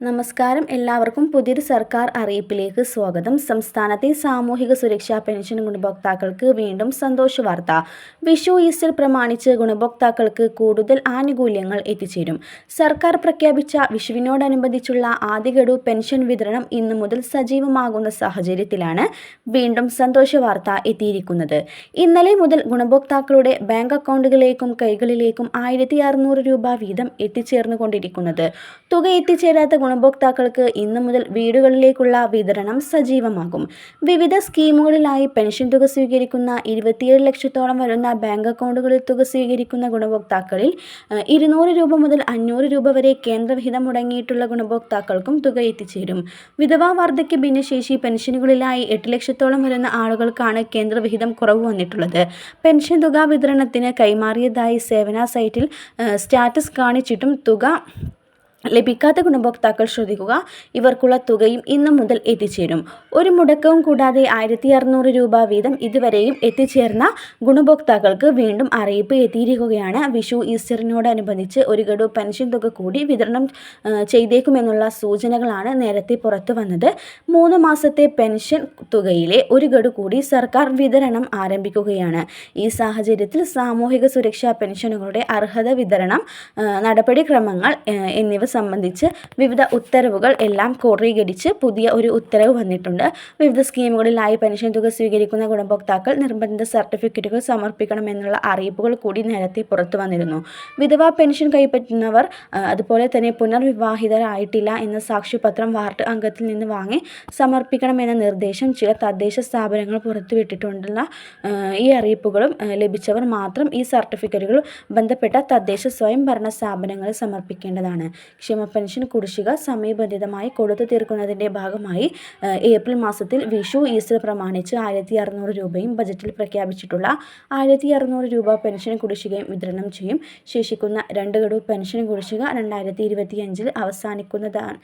നമസ്കാരം. എല്ലാവർക്കും പുതിയൊരു സർക്കാർ അറിയിപ്പിലേക്ക് സ്വാഗതം. സംസ്ഥാനത്തെ സാമൂഹിക സുരക്ഷാ പെൻഷൻ ഗുണഭോക്താക്കൾക്ക് വീണ്ടും സന്തോഷ വാർത്ത. വിഷു ഈസ്റ്റർ പ്രമാണിച്ച് ഗുണഭോക്താക്കൾക്ക് കൂടുതൽ ആനുകൂല്യങ്ങൾ എത്തിച്ചേരും. സർക്കാർ പ്രഖ്യാപിച്ച വിഷുവിനോടനുബന്ധിച്ചുള്ള ആദ്യഗഡു പെൻഷൻ വിതരണം ഇന്നു മുതൽ സജീവമാകുന്ന സാഹചര്യത്തിലാണ് വീണ്ടും സന്തോഷ വാർത്ത എത്തിയിരിക്കുന്നത്. ഇന്നലെ മുതൽ ഗുണഭോക്താക്കളുടെ ബാങ്ക് അക്കൗണ്ടുകളിലേക്കും കൈകളിലേക്കും ആയിരത്തി രൂപ വീതം എത്തിച്ചേർന്നുകൊണ്ടിരിക്കുന്നത്. തുക എത്തിച്ചേരാത്ത ഗുണഭോക്താക്കൾക്ക് ഇന്നു മുതൽ വീടുകളിലേക്കുള്ള വിതരണം സജീവമാകും. വിവിധ സ്കീമുകളിലായി പെൻഷൻ തുക സ്വീകരിക്കുന്ന ഇരുപത്തിയേഴ് ലക്ഷത്തോളം വരുന്ന ബാങ്ക് അക്കൗണ്ടുകളിൽ തുക സ്വീകരിക്കുന്ന ഗുണഭോക്താക്കളിൽ ഇരുന്നൂറ് രൂപ മുതൽ അഞ്ഞൂറ് രൂപ വരെ കേന്ദ്രവിഹിതം മുടങ്ങിയിട്ടുള്ള ഗുണഭോക്താക്കൾക്കും തുക എത്തിച്ചേരും. വിധവാ വാർദ്ധക്യ ഭിന്നശേഷി പെൻഷനുകളിലായി എട്ട് ലക്ഷത്തോളം വരുന്ന ആളുകൾക്കാണ് കേന്ദ്രവിഹിതം കുറവ് വന്നിട്ടുള്ളത്. പെൻഷൻ തുക വിതരണത്തിന് കൈമാറിയതായി സേവന സൈറ്റിൽ സ്റ്റാറ്റസ് കാണിച്ചിട്ടും തുക ലഭിക്കാത്ത ഗുണഭോക്താക്കൾ ശ്രദ്ധിക്കുക. ഇവർക്കുള്ള തുകയും ഇന്നു മുതൽ എത്തിച്ചേരും. ഒരു മുടക്കവും കൂടാതെ ആയിരത്തി അറുന്നൂറ് രൂപ വീതം ഇതുവരെയും എത്തിച്ചേർന്ന ഗുണഭോക്താക്കൾക്ക് വീണ്ടും അറിയിപ്പ് എത്തിയിരിക്കുകയാണ്. വിഷു ഈസ്റ്ററിനോടനുബന്ധിച്ച് ഒരു ഗഡു പെൻഷൻ തുക കൂടി വിതരണം ചെയ്തേക്കുമെന്നുള്ള സൂചനകളാണ് നേരത്തെ പുറത്തു വന്നത്. മൂന്ന് മാസത്തെ പെൻഷൻ തുകയിലെ ഒരു ഗഡു കൂടി സർക്കാർ വിതരണം ആരംഭിക്കുകയാണ്. ഈ സാഹചര്യത്തിൽ സാമൂഹിക സുരക്ഷാ പെൻഷനുകളുടെ അർഹത വിതരണം നടപടിക്രമങ്ങൾ എന്നിവ സംബന്ധിച്ച് വിവിധ ഉത്തരവുകൾ എല്ലാം ക്രോഡീകരിച്ച് പുതിയ ഒരു ഉത്തരവ് വന്നിട്ടുണ്ട്. വിവിധ സ്കീമുകളിലായി പെൻഷൻ തുക സ്വീകരിക്കുന്ന ഗുണഭോക്താക്കൾ നിർബന്ധിത സർട്ടിഫിക്കറ്റുകൾ സമർപ്പിക്കണമെന്നുള്ള അറിയിപ്പുകൾ കൂടി നേരത്തെ പുറത്തു വന്നിരുന്നു. വിധവാ പെൻഷൻ കൈപ്പറ്റുന്നവർ അതുപോലെ തന്നെ പുനർവിവാഹിതരായിട്ടില്ല എന്ന സാക്ഷ്യപത്രം വാർഡ് അംഗത്തിൽ നിന്ന് വാങ്ങി സമർപ്പിക്കണമെന്ന നിർദ്ദേശം ചില തദ്ദേശ സ്ഥാപനങ്ങൾ പുറത്തുവിട്ടിട്ടുണ്ടെന്ന ഈ അറിയിപ്പുകളും ലഭിച്ചവർ മാത്രം ഈ സർട്ടിഫിക്കറ്റുകൾ ബന്ധപ്പെട്ട തദ്ദേശ സ്വയംഭരണ സ്ഥാപനങ്ങളിൽ സമർപ്പിക്കേണ്ടതാണ്. ക്ഷേമ പെൻഷൻ കുടിശ്ശിക സമയബന്ധിതമായി കൊടുത്തു തീർക്കുന്നതിന്റെ ഭാഗമായി ഏപ്രിൽ മാസത്തിൽ വിഷു ഈസ്റ്റർ പ്രമാണിച്ച് ആയിരത്തി അറുന്നൂറ് രൂപയും ബജറ്റിൽ പ്രഖ്യാപിച്ചിട്ടുള്ള ആയിരത്തി അറുന്നൂറ് രൂപ പെൻഷൻ കുടിശ്ശികയും വിതരണം ചെയ്യും. ശേഷിക്കുന്ന രണ്ട് ഗഡു പെൻഷൻ കുടിശ്ശിക രണ്ടായിരത്തി ഇരുപത്തിയഞ്ചിൽ അവസാനിക്കുന്നതാണ്.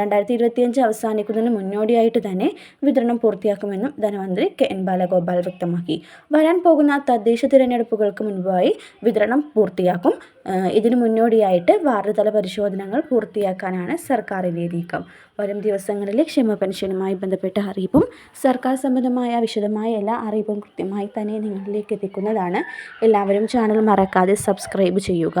രണ്ടായിരത്തി ഇരുപത്തിയഞ്ച് അവസാനിക്കുന്നതിന് മുന്നോടിയായിട്ട് തന്നെ വിതരണം പൂർത്തിയാക്കുമെന്നും ധനമന്ത്രി കെ എൻ ബാലഗോപാൽ വ്യക്തമാക്കി. വരാൻ പോകുന്ന തദ്ദേശ തിരഞ്ഞെടുപ്പുകൾക്ക് മുൻപായി വിതരണം പൂർത്തിയാക്കും. ഇതിനു മുന്നോടിയായിട്ട് വാർഡ് തല പൂർത്തിയാക്കാനാണ് സർക്കാരിന്റെ നീക്കം. വരും ദിവസങ്ങളിൽ ക്ഷേമ പെൻഷനുമായി ബന്ധപ്പെട്ട അറിയിപ്പും സർക്കാർ സംബന്ധമായ വിശദമായ എല്ലാ അറിയിപ്പും കൃത്യമായി തന്നെ നിങ്ങളിലേക്ക് എത്തിക്കുന്നതാണ്. എല്ലാവരും ചാനൽ മറക്കാതെ സബ്സ്ക്രൈബ് ചെയ്യുക.